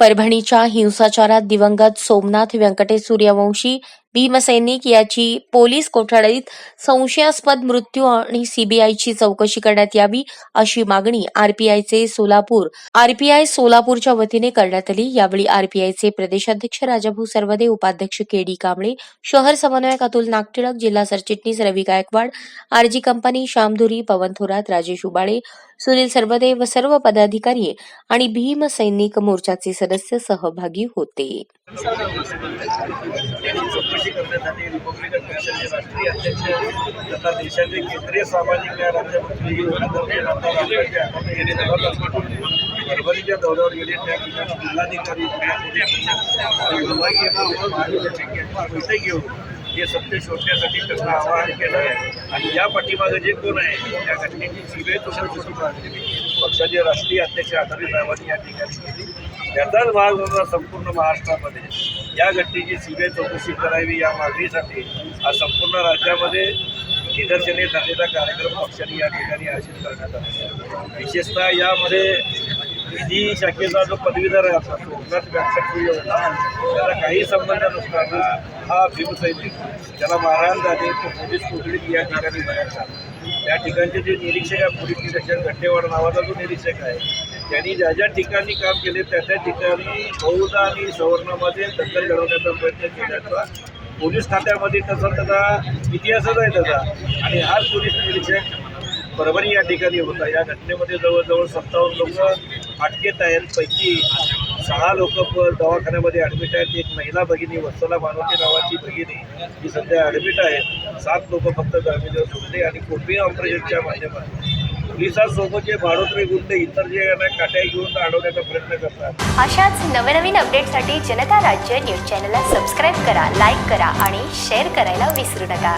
परभणीच्या हिंसाचारात दिवंगत सोमनाथ व्यंकटेश सूर्यवंशी भीमसैनिक याची पोलीस कोठडीत संशयास्पद मृत्यू आणि सीबीआयची चौकशी करण्यात यावी अशी मागणी आरपीआयचे सोलापूर आरपीआय सोलापूरच्या वतीने करण्यात आली. यावेळी आरपीआयचे प्रदेशाध्यक्ष राजाभाऊ सरवदे उपाध्यक्ष के डी कांबळे शहर समन्वयक अतुल नागटिळक जिल्हा सरचिटणीस रवी गायकवाड आरजी कंपनी श्यामधुरी पवन थोरात राजेश उबाळे सुनील सरवदे व सर्व पदाधिकारी आणि भीम सैनिक मोर्चाचे सदस्य सहभागी होते. चौकशी करण्यासाठी रिपब्लिकन पक्षाचे राष्ट्रीय अध्यक्ष तथा देशाचे केंद्रीय सामाजिक न्याय राज्यमंत्री यांनी परभणीच्या दौऱ्यावर गेले. त्या ठिकाणी जिल्हाधिकारी पैसे घेऊन हे सत्य शोधण्यासाठी त्यांना आवाहन केलं आहे. आणि या पाठीमागे जे कोण आहे त्या घटनेची सीबीआय चौकशी पक्षाचे राष्ट्रीय अध्यक्ष आठवले साहेबांनी या ठिकाणी केली त्याचाच भाग म्हणून संपूर्ण महाराष्ट्रामध्ये. या घटनेची सीबीआय चौकशी करावी या मागणीसाठी आज संपूर्ण राज्यामध्ये निदर्शने झालेला कार्यक्रम पक्षाने या ठिकाणी आयोजित करण्यात आला. विशेषतः यामध्ये विधी शाखेचा जो पदवीधर आहे होता त्याला काही संबंध नसताना हा भीमसैनिक त्याला मारहाण झाली तो पोलीस कोठडीत या ठिकाणी त्या ठिकाणचे जे निरीक्षक आहे पोलीस निरीक्षक घट्टेवाड नावाचा जो निरीक्षक आहे त्यांनी ज्या ज्या ठिकाणी काम केले त्या त्या ठिकाणी बहुधा आणि सवर्णामध्ये दखल घडवण्याचा प्रयत्न केल्याचा पोलीस खात्यामध्ये तसा त्याचा इतिहासच आहे त्याचा. आणि हाच पोलीस निरीक्षक परभणी या ठिकाणी होता. या घटनेमध्ये जवळजवळ सत्तावन्न लोक अटकेत आहेत पैकी सहा लोक दवाखान्यामध्ये ॲडमिट आहेत. एक महिला भगिनी वत्सला मानवती नावाची भगिनी जी सध्या ॲडमिट आहे सात लोक फक्त जामिनीवर सुटले आणि कोपी ऑपरेशनच्या माध्यमातून. पोलिसांसोबत जे भाडोत्रे गुंड इतर जे काट्या घेऊन अडवण्याचा प्रयत्न करतात. अशाच नवनवीन अपडेटसाठी जनता राज्य न्यूज चॅनलला सबस्क्राईब करा लाईक करा आणि शेअर करायला विसरू नका.